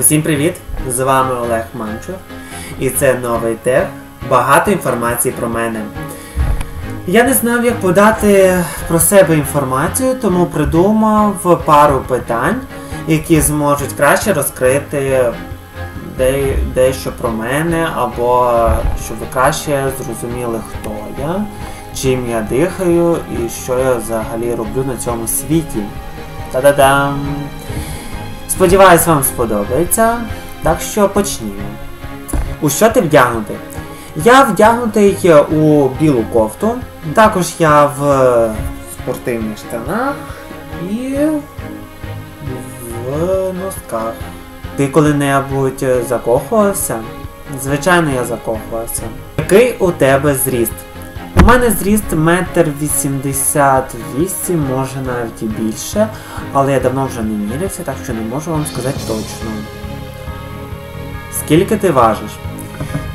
Усім привіт! З вами Олег Манчур і це новий тег. Багато інформації про мене. Я не знав, як подати про себе інформацію, тому придумав пару питань, які зможуть краще розкрити де, дещо про мене, або щоб ви краще зрозуміли, хто я, чим я дихаю і що я взагалі роблю на цьому світі. Та-да-дам! Сподіваюсь, вам сподобається. Так що почнімо. У що ти вдягнутий? Я вдягнутий у білу кофту. Також я в спортивних штанах і в носках. Ти коли-небудь закохувався? Звичайно, я закохувався. Який у тебе зріст? У мене зріст метр вісімдесят вісім, може навіть і більше, але я давно вже не мірився, так що не можу вам сказати точно. Скільки ти важиш?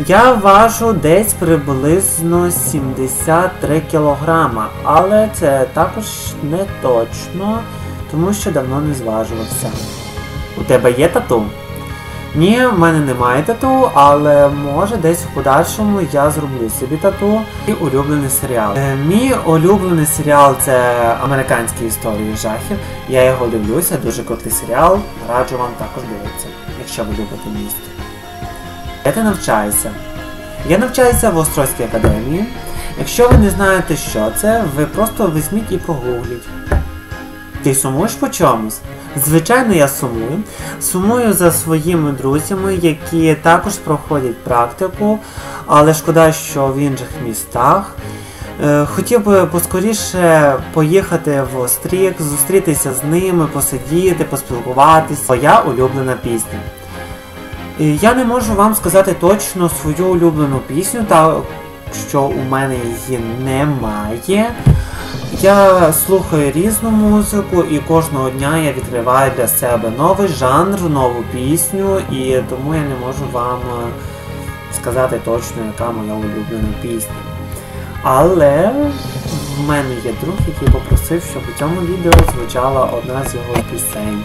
Я важу десь приблизно 73 кілограма, але це також не точно, тому що давно не зважувався. У тебе є тату? Ні, в мене немає тату, але може десь в подальшому я зроблю собі тату. І улюблений серіал. Е, мій улюблений серіал це американські історії жахів. Я його дивлюся, дуже крутий серіал. Раджу вам також дивитися, якщо ви любите місто. Де ти навчаєшся? Я навчаюся в Острозькій академії. Якщо ви не знаєте, що це, ви просто візьміть і погугліть. Ти сумуєш по чомусь? Звичайно, я сумую. Сумую за своїми друзями, які також проходять практику, але шкода, що в інших містах. Е, хотів би поскоріше поїхати в Острік, зустрітися з ними, посидіти, поспілкуватися. Моя улюблена пісня. Я не можу вам сказати точно свою улюблену пісню, так що у мене її немає. Я слухаю різну музику і кожного дня я відкриваю для себе новий жанр, нову пісню, і тому я не можу вам сказати точно, яка моя улюблена пісня. Але в мене є друг, який попросив, щоб у цьому відео звучала одна з його пісень.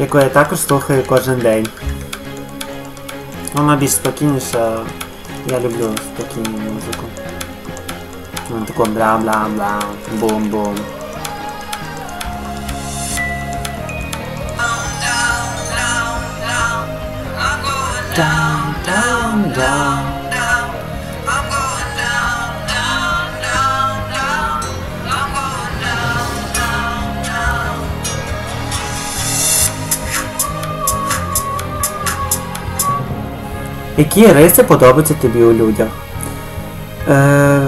Яку я також слухаю кожен день. Вона більш спокійніша. Я люблю спокійну музику. Вона таку бла-бла-бла, бум-бум. Які риси подобаються тобі у людях? Е,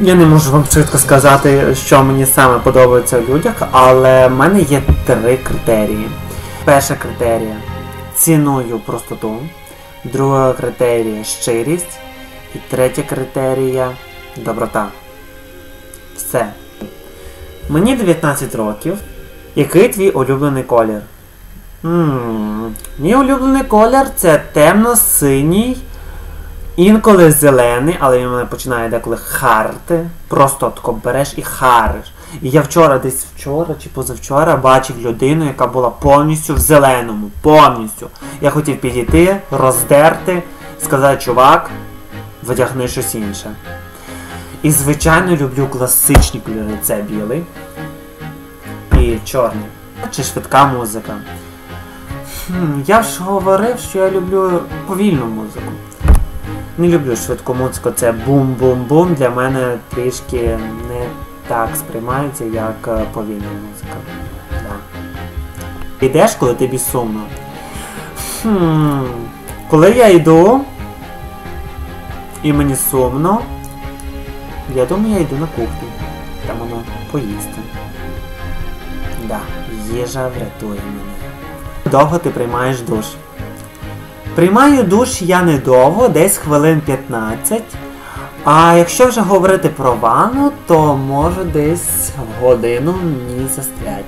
Я не можу вам швидко сказати, що мені саме подобається у людях, але в мене є три критерії. Перша критерія ціную простоту. Друга критерія щирість. І третя критерія доброта. Все. Мені 19 років. Який твій улюблений колір? Ммм, Мій улюблений колір це темно-синій, інколи зелений, але він мене починає деколи харити. Просто тако береш і хариш. І я вчора, десь вчора чи позавчора бачив людину, яка була повністю в зеленому. Повністю. Я хотів підійти, роздерти, сказати, чувак, витягни щось інше. І, звичайно, люблю класичні кольори. Це білий і чорний. Чи швидка музика. Я ж говорив, що я люблю повільну музику. Не люблю швидку музику, це бум-бум-бум. Для мене трішки не так сприймається, як е, повільна музика. Да. Йдеш, коли тобі сумно. Хм. Коли я йду і мені сумно, я думаю, я йду на кухню. Там воно поїсти. Да, їжа врятує мене довго ти приймаєш душ? Приймаю душ я недовго, десь хвилин 15. А якщо вже говорити про ванну, то може десь годину мені застрять.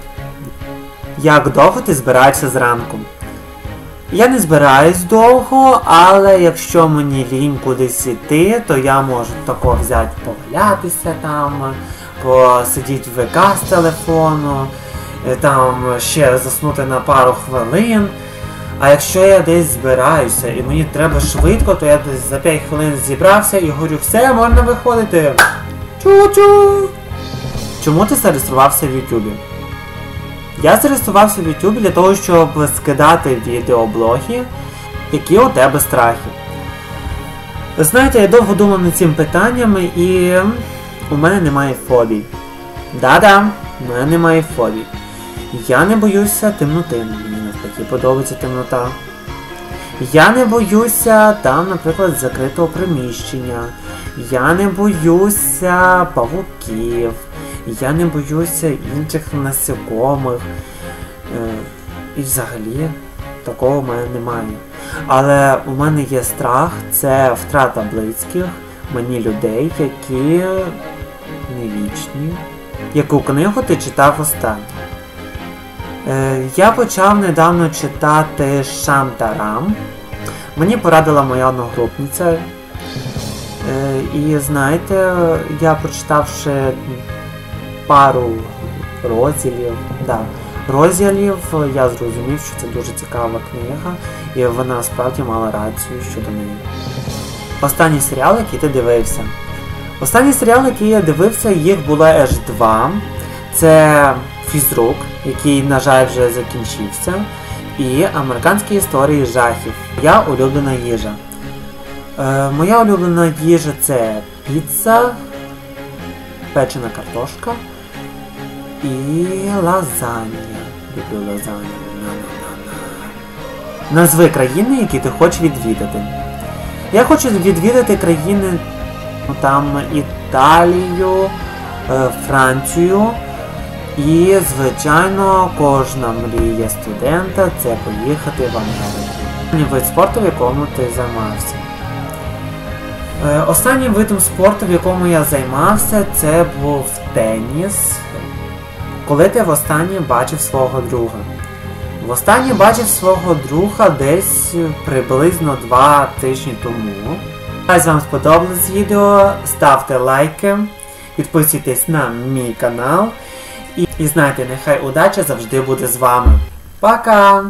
Як довго ти збираєшся зранку? Я не збираюсь довго, але якщо мені лінь кудись іти, то я можу тако взяти погулятися там, посидіти в ВК з телефону, там ще заснути на пару хвилин. А якщо я десь збираюся і мені треба швидко, то я десь за 5 хвилин зібрався і говорю, все, можна виходити. Чу-чу! Чому ти зареєструвався в Ютубі? Я зареєструвався в Ютубі для того, щоб скидати відеоблоги, які у тебе страхи. Знаєте, я довго думав над цим питанням і у мене немає фобій. Да-да, у мене немає фобій. Я не боюся темноти, мені навпаки подобається темнота. Я не боюся там, наприклад, закритого приміщення. Я не боюся павуків. Я не боюся інших насекомих. Е, І взагалі такого в мене немає. Але у мене є страх, це втрата близьких, мені людей, які не вічні. Яку книгу ти читав останню? Е, Я почав недавно читати Шантарам. Мені порадила моя одногрупниця. Е, І знаєте, я прочитавши пару розділів, да, розділів, я зрозумів, що це дуже цікава книга, і вона справді мала рацію щодо неї. Останній серіал, який ти дивився. Останній серіал, який я дивився, їх було аж два. Це Фізрук, який, на жаль, вже закінчився. І американські історії жахів. Моя улюблена їжа. Е, моя улюблена їжа це піца, печена картошка і лазанья. Люблю лазанью. Назви країни, які ти хочеш відвідати. Я хочу відвідати країни там Італію, е, Францію. І, звичайно, кожна мрія студента це поїхати в Америку. Вид спорту, в якому ти займався. Е, Останнім видом спорту, в якому я займався, це був теніс. Коли ти востаннє бачив свого друга? Востаннє бачив свого друга десь приблизно 2 тижні тому. Якщо вам сподобалось відео, ставте лайки, підписуйтесь на мій канал. І, і знайте, нехай удача завжди буде з вами. Пока!